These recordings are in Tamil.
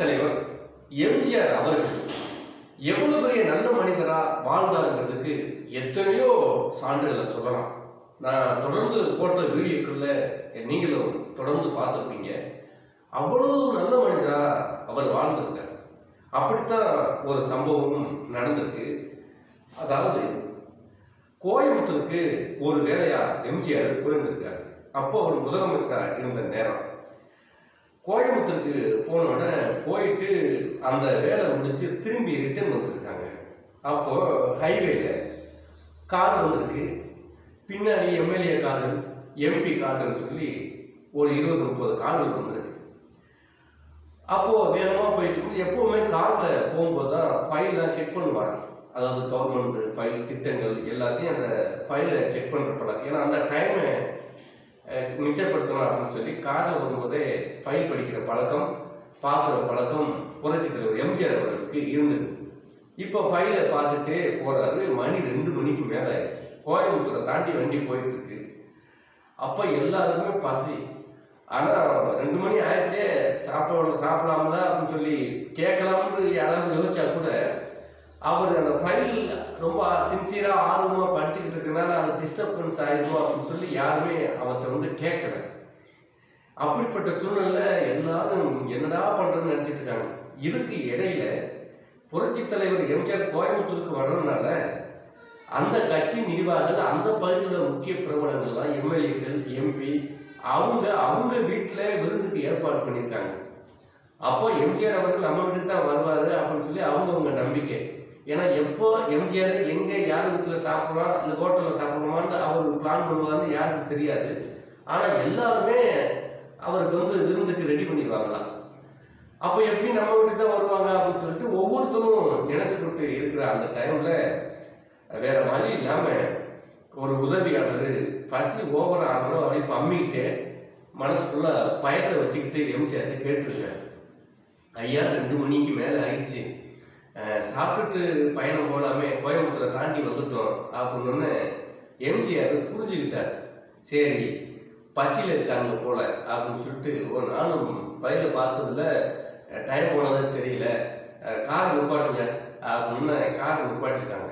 தலைவர் எம்ஜிஆர் அவர்கள் எவ்வளவு பெரிய நல்ல மனிதரா வாழ்ந்தாருங்கிறதுக்கு எத்தனையோ சான்றுகளை சொல்லலாம். நான் தொடர்ந்து போட்ட வீடியோக்குள்ள நீங்களும் தொடர்ந்து பார்த்துருப்பீங்க. அவ்வளவு நல்ல மனிதரா அவர் வாழ்ந்திருக்கார். அப்படித்தான் ஒரு சம்பவமும் நடந்திருக்கு. அதாவது கோயம்புத்தூருக்கு ஒரு வேலையா எம்ஜிஆர் போயிருந்திருக்காரு. அப்போ அவர் முதலமைச்சராக இருந்த நேரம். கோயம்புத்தூருக்கு போனோடனே போயிட்டு அந்த வேலை முடிச்சு திரும்பி ரிட்டர்ன் வந்துருக்காங்க. அப்போ ஹைவேல கார் வந்திருக்கு. பின்னாடி எம்எல்ஏ கார்கள் எம்பி கார்கள் சொல்லி ஒரு இருபது முப்பது கார்கள் வந்திருக்கு. அப்போ வேகமாக போயிட்டு இருந்து எப்பவுமே போகும்போது தான் ஃபைல்லாம் செக் பண்ணுவாங்க. அதாவது கவர்மெண்ட் ஃபைல் திட்டங்கள் எல்லாத்தையும் அந்த ஃபைலை செக் பண்ற பழக்கம். ஏன்னா அந்த டைமை மிச்சப்படுத்தணும் அப்படின்னு சொல்லி காரில் வரும்போதே ஃபைல் படிக்கிற பழக்கம் பார்க்குற பழக்கம் புரட்சி தலைவர் எம்ஜிஆர் அவர்களுக்கு இருந்தது. இப்போ ஃபைலை பார்த்துட்டு போகிறாரு மணி ரெண்டு மணிக்கு மேலே ஆயிடுச்சு. கோயம்புத்தூரை தாண்டி வண்டி போயிட்டு இருக்கு அப்போ எல்லாருக்குமே பசி. ஆனால் ரெண்டு மணி ஆயிடுச்சே. சாப்பிட சாப்பிடலாம்ல அப்படின்னு சொல்லி கேட்கலாம்னு யாராவது யோசிச்சா கூட அவர் அந்த ஃபைல் ரொம்ப சின்சியராக ஆர்வமாக படிச்சுக்கிட்டு இருக்கனால அது டிஸ்டர்பன்ஸ் ஆயிடும் அப்படின்னு சொல்லி யாருமே அவற்றை வந்து கேட்கல. அப்படிப்பட்ட சூழ்நிலை எல்லாரும் என்னடா பண்றதுன்னு நினைச்சிட்டு இருக்காங்க. இதுக்கு இடையில புரட்சி தலைவர் எம்ஜிஆர் கோயம்புத்தூருக்கு வர்றதுனால அந்த கட்சி நிர்வாகிகள் அந்த பகுதியில் முக்கிய பிரபலங்கள்லாம் எம்எல்ஏக்கள் எம்பி அவங்க அவங்க வீட்டில் விருந்துக்கு ஏற்பாடு பண்ணியிருக்காங்க. அப்போ எம்ஜிஆர் அவர்கள் நம்ம வீட்டுக்கு தான் வருவார் அப்படின்னு சொல்லி அவங்கவுங்க நம்பிக்கை. ஏன்னா எப்போ எம்ஜிஆர் எங்க யார் வீட்டில் சாப்பிடுவார் அந்த ஹோட்டலில் சாப்பிடுவான்னு அவர் பிளான் பண்ணுவாருன்னு யாருக்கு தெரியாது. ஆனா எல்லாருமே அவருக்கு வந்து விருந்துக்கு ரெடி பண்ணிடுவாங்களாம் அப்போ எப்படி நம்ம வீட்டுக்கு தான் வருவாங்க அப்படின்னு சொல்லிட்டு ஒவ்வொருத்தரும் நினைச்சுக்கிட்டு இருக்கிற அந்த டைம்ல வேற வழி இல்லாம ஒரு உதவியாளர் பசி ஓவர ஆகணும் அப்படியே பம்மிக்கிட்டு மனசுக்குள்ள பயத்தை வச்சுக்கிட்டு எம்ஜிஆர் கேட்டிருக்காரு. ஐயா ரெண்டு மணிக்கு மேலே ஆயிடுச்சு. சாப்பிட்டு சாப்பிட்டுட்டு பயணம் போலாமே கோயம்புத்தூரை தாண்டி வந்துட்டோம். அப்படின்னு எம்ஜிஆர் புரிஞ்சுக்கிட்டார். சரி பசியில் இருக்காங்க போல அப்படின்னு சொல்லிட்டு ஒரு நானும் வயல பார்த்ததுல டைம் போனதே தெரியல. காரை நிப்பாட்டுங்க. அப்படின்னு காரை நிப்பாட்டிருக்காங்க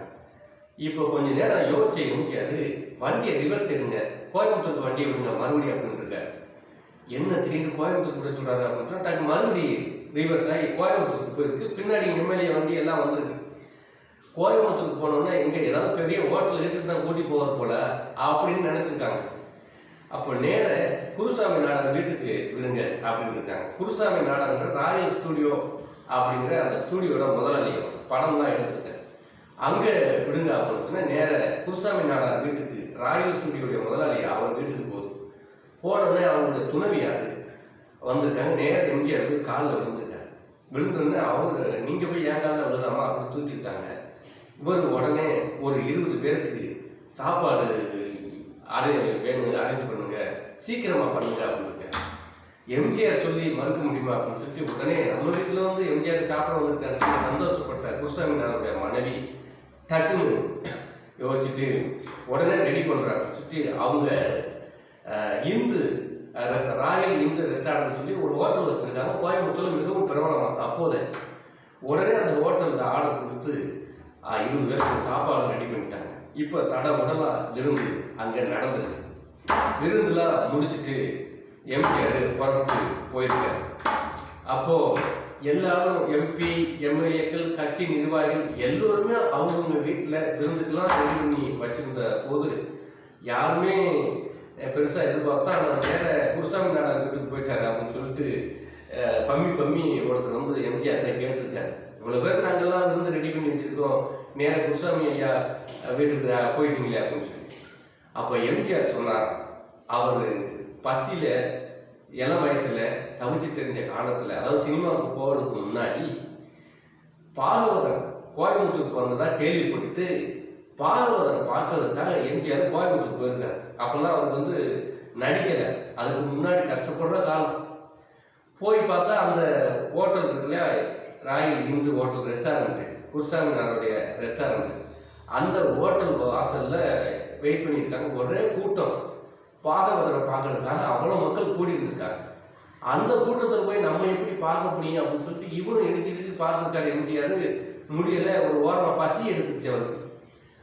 இப்போ கொஞ்ச நேரம் யோசிச்ச எம்ஜிஆர் வண்டியை ரிவர்ஸ் எடுங்க. கோயம்புத்தூர் வண்டியை விடுங்க மறுபடியும் அப்படின்னு என்ன திடீர்னு கோயம்புத்தூர் கூட சொல்கிறாரு அப்படின்னு சொன்னால் டக்கு மறுபடியும் ரீவர்ஸ் ஆகி கோயம்புத்தூருக்கு போயிருக்கு. பின்னாடி எம்எல்ஏ வண்டி எல்லாம் வந்திருக்கு. கோயம்புத்தூருக்கு போனோம்னா எங்கே ஏதாவது பெரிய ஹோட்டல் இருக்கு தான் கூட்டி போவார் போல அப்படின்னு நினச்சிருக்காங்க. அப்போ நேர குருசாமி நாடகம் வீட்டுக்கு விடுங்க அப்படின்னு இருக்காங்க. குருசாமி நாடகங்கள் ராயல் ஸ்டூடியோ அப்படிங்கிற அந்த ஸ்டுடியோட முதலாளி படம்லாம் எடுத்திருக்காரு. அங்கே விடுங்க அப்படின்னு சொன்னால் நேர குருசாமி நாடகம் வீட்டுக்கு ராயல் ஸ்டூடியோடைய முதலாளி அவர் வீட்டுக்கு போகுது. போனோடனே அவங்களுடைய துணவியார் வந்திருக்காங்க. நேர எம்ஜிஆருக்கு காலில் விழுந்து விழுந்தோடனே அவர் நீங்கள் போய் ஏன் காலில் விழுதாமா அப்படின்னு தூக்கியிருக்காங்க இவர் உடனே ஒரு இருபது பேருக்கு சாப்பாடு அரே வேணும் அரேஞ்ச் பண்ணுங்க சீக்கிரமாக பண்ணுங்க அவங்களுக்கு எம்ஜிஆர் சொல்லி மறுக்க முடியுமா அப்படின்னு சொல்லி உடனே நம்ம வீட்டில் வந்து எம்ஜிஆர் சாப்பிட வந்திருக்காரு சொல்லி சந்தோஷப்பட்ட குருசாமி நானுடைய மனைவி டக்குன்னு யோசிச்சுட்டு உடனே ரெடி பண்ணுறாங்க சுற்றி அவங்க இந்து ராயல் இந்து ரெஸ்டாரண்ட் சொல்லி ஒரு ஹோட்டல் வச்சுருக்காங்க. கோயம்புத்தூர் மிகவும் பிரபலமாக அப்போதே உடனே அந்த ஹோட்டலில் ஆர்டர் கொடுத்து இருபது பேருக்கு சாப்பாடு ரெடி பண்ணிட்டாங்க. இப்போ தட உடலாக விருந்து அங்கே நடந்தது. விருந்துலாம் முடிச்சிட்டு எம்ஜிஆர் புறப்பட்டு போயிருக்காரு. அப்போது எல்லாரும் எம்பி எம்எல்ஏக்கள் கட்சி நிர்வாகிகள் எல்லோருமே அவங்கவுங்க வீட்டில் விருந்துக்கெல்லாம் ரெடி பண்ணி வச்சுருந்த போது யாருமே பெருசாக எதிர்பார்த்தா அவர் வேற குருசாமி நாடா வீட்டுக்கு போயிட்டாரு அப்படின்னு சொல்லிட்டு பம்மி பம்மி ஒருத்தர் வந்து எம்ஜிஆர் கேட்டிருக்காரு. இவ்வளோ பேர் நாங்கள்லாம் இருந்து ரெடி பண்ணி வச்சிருக்கோம். நேர குருசாமி ஐயா வீட்டுக்கு போயிட்டீங்களே அப்படின்னு சொல்லி. அப்போ எம்ஜிஆர் சொன்னார் அவர் பசியில் இள வயசில் தவிச்சு தெரிஞ்ச காலத்தில் அதாவது சினிமாவுக்கு போகிறதுக்கு முன்னாடி பாகவதர் கோயம்புத்தூருக்கு வந்ததாக கேள்விப்பட்டுட்டு பாகவதர் பார்க்கறதுக்காக எம்ஜிஆர் கோயம்புத்தூர் போயிருக்காரு. அப்போல்லாம் அவருக்கு வந்து நடிக்கலை. அதுக்கு முன்னாடி கஷ்டப்படுற காலம். போய் பார்த்தா அந்த ஹோட்டல் இருக்கு இல்லையா? ராயல் இந்து ஹோட்டல் ரெஸ்டாரண்ட்டு குருசாமினாருடைய ரெஸ்டாரண்ட் அந்த ஹோட்டல் வாசலில் வெயிட் பண்ணியிருக்காங்க. ஒரே கூட்டம். பாகவதரை பார்க்கறதுக்காக அவ்வளோ மக்கள் கூடி இருக்காங்க அந்த கூட்டத்தில் போய் நம்ம எப்படி பார்க்க முடியும் அப்படின்னு சொல்லிட்டு இவரும் இடிச்சு இடிச்சு பார்த்துருக்காரு எம்ஜிஆர். முடியலை ஒரு ஓரமாக பசி எடுத்துச்சு அவருக்கு.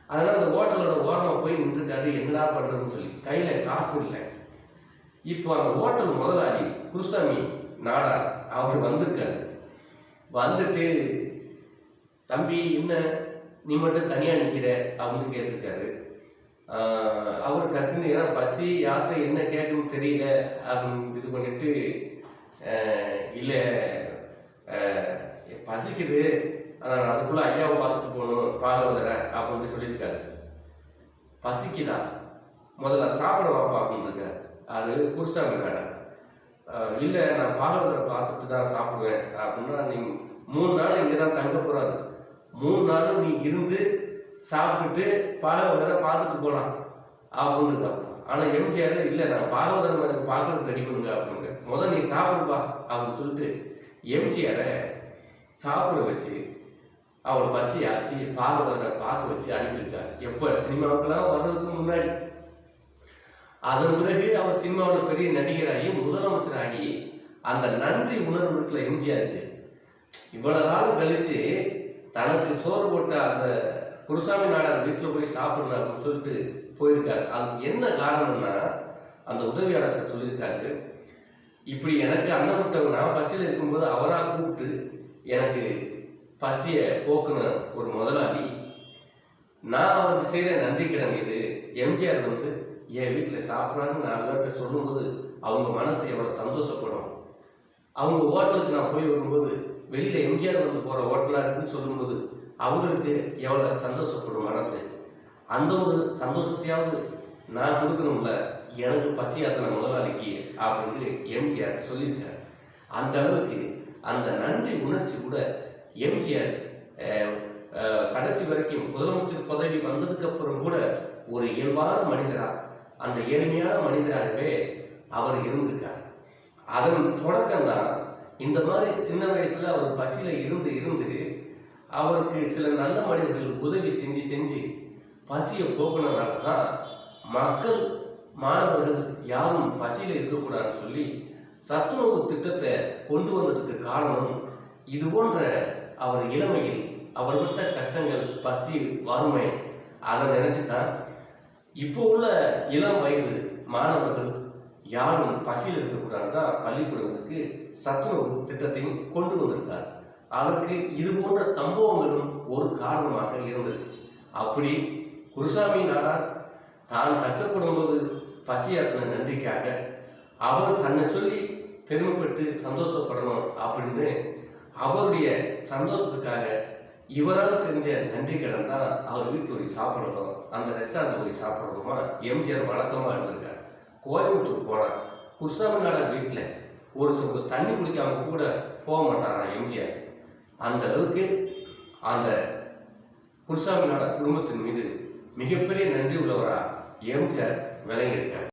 அதனால் அந்த ஹோட்டலோட ஓரமாக போய் நின்றுருக்காரு என்னடா பண்ணுறதுன்னு சொல்லி. கையில் காசு இல்லை. இப்போ அந்த ஹோட்டல் முதலாளி குருசாமி நாடார் அவர் வந்திருக்காரு. வந்துட்டு தம்பி என்ன? நீ மட்டும் தனியாக நிற்கிற அப்படின்னு கேட்டிருக்காரு. அவர் கற்று ஏன்னா பசி யார்கிட்ட என்ன கேட்கணும்னு தெரியல அப்படின்னு இது பண்ணிட்டு இல்லை பசிக்குது. ஆனால் அதுக்குள்ள ஐயாவை பார்த்துட்டு போகணும் பாகவதரை அப்படின்னு சொல்லியிருக்காரு. பசிக்குதா? முதல்ல சாப்பிட வாப்பா அப்படின்னு இருக்காரு. அது குருசாமி கடை. இல்லை நான் பாகவதரை பார்த்துட்டு தான் சாப்பிடுவேன் அப்படின்னா நீ மூணு நாள் இங்கே தான் தங்க போகிறாரு மூணு நாளும் நீ இருந்து சாப்பிட்டுட்டு பாகவதரை பார்த்துட்டு போகலாம் அப்படின்னு தான் ஆனால் எம்ஜிஆர் இல்லை நான் பாகவதரை எனக்கு பார்க்கறது ரெடி பண்ணுங்க அப்படிங்க முதல்ல நீ சாப்பிடுப்பா அப்படின்னு சொல்லிட்டு எம்ஜிஆரை சாப்பிட வச்சு அவர் பசி ஆக்கி பால் வர்ற பார்க்க வச்சு அனுப்பியிருக்காரு. எப்போ? சினிமாவுக்குலாம் வர்றதுக்கு முன்னாடி. அதன் பிறகு அவர் சினிமாவில் பெரிய நடிகராகி முதலமைச்சராகி அந்த நன்றி உணர்வு இருக்கிற எம்ஜிஆருக்கு இவ்வளவு காலம் கழிச்சு தனக்கு சோறு போட்ட அந்த குருசாமி நாடார் வீட்டில் போய் சாப்பிடணும் அப்படின்னு சொல்லிட்டு போயிருக்காரு. அதுக்கு என்ன காரணம்னா அந்த உதவியாளர்கிட்ட சொல்லியிருக்காரு இப்படி எனக்கு அன்னமிட்டவங்க நான் பசியில் இருக்கும்போது அவராக கூப்பிட்டு எனக்கு பசியை போக்குன ஒரு முதலாளி. நான் அவருக்கு செய்கிற நன்றி கடன் இது. எம்ஜிஆர் வந்து என் வீட்டில் சாப்பிட்றான்னு நான் எல்லார்கிட்ட சொல்லும்போது அவங்க மனசு எவ்வளோ சந்தோஷப்படும். அவங்க ஹோட்டலுக்கு நான் போய் வரும்போது வெளியில் எம்ஜிஆர் வந்து போகிற ஹோட்டலாக இருக்குன்னு சொல்லும்போது அவங்களுக்கு எவ்வளோ சந்தோஷப்படும் மனசு. அந்த ஒரு சந்தோஷத்தையாவது நான் கொடுக்கணும்ல. எனக்கு பசியாத்தின முதலாளிக்கு அப்படின்னு எம்ஜிஆர் சொல்லியிருக்காரு. அந்த அளவுக்கு அந்த நன்றி உணர்ச்சி கூட எம்ஜிஆர் கடைசி வரைக்கும் முதலமைச்சர் பதவி வந்ததுக்கு அப்புறம் கூட ஒரு இயல்பான மனிதரா அந்த எளிமையான மனிதராகவே அவர் இருந்திருக்கார். அதன் தொடக்கம் தான் இந்த மாதிரி சின்ன வயசுல அவர் பசியில இருந்து இருந்து அவருக்கு சில நல்ல மனிதர்கள் உதவி செஞ்சு செஞ்சு பசியை போக்குனதுனால தான் மக்கள் மாணவர்கள் யாரும் பசியில் இருக்கக்கூடாதுன்னு சொல்லி சத்துணவு திட்டத்தை கொண்டு வந்ததுக்கு காரணம் இது போன்ற அவர் இளமையில் அவர் விட்ட கஷ்டங்கள் பசி வறுமை அதை நினைச்சு தான் இப்போ உள்ள இளம் வயது மாணவர்கள் யாரும் பசியில் இருக்கக்கூடாது தான் பள்ளிக்கூடங்களுக்கு சத்துணவு திட்டத்தையும் கொண்டு வந்திருக்கார். அதற்கு இது போன்ற சம்பவங்களும் ஒரு காரணமாக இருந்தது. அப்படி குருசாமி நாடார் தான் கஷ்டப்படும் போது பசியாற்றின நன்றிக்காக அவர் தன்னை சொல்லி பெருமைப்பட்டு சந்தோஷப்படணும் அப்படின்னு அவருடைய சந்தோஷத்துக்காக இவரால் செஞ்ச நன்றி கடன் தான் அவர் வீட்டு போய் சாப்பிட்றதும் அந்த ரெஸ்டாரண்ட் போய் சாப்பிட்றதுமா எம்ஜிஆர் வழக்கமாக இருந்திருக்கார். கோயம்புத்தூர் போனார். குருசாமி வீட்டில் ஒரு சொம்பு தண்ணி குடிக்காம கூட போக மாட்டாராம் எம்ஜிஆர் அந்த அளவுக்கு அந்த குருசாமிநாடர் குடும்பத்தின் மீது மிகப்பெரிய நன்றி உள்ளவராக எம்ஜிஆர் விளங்கியிருக்கார்.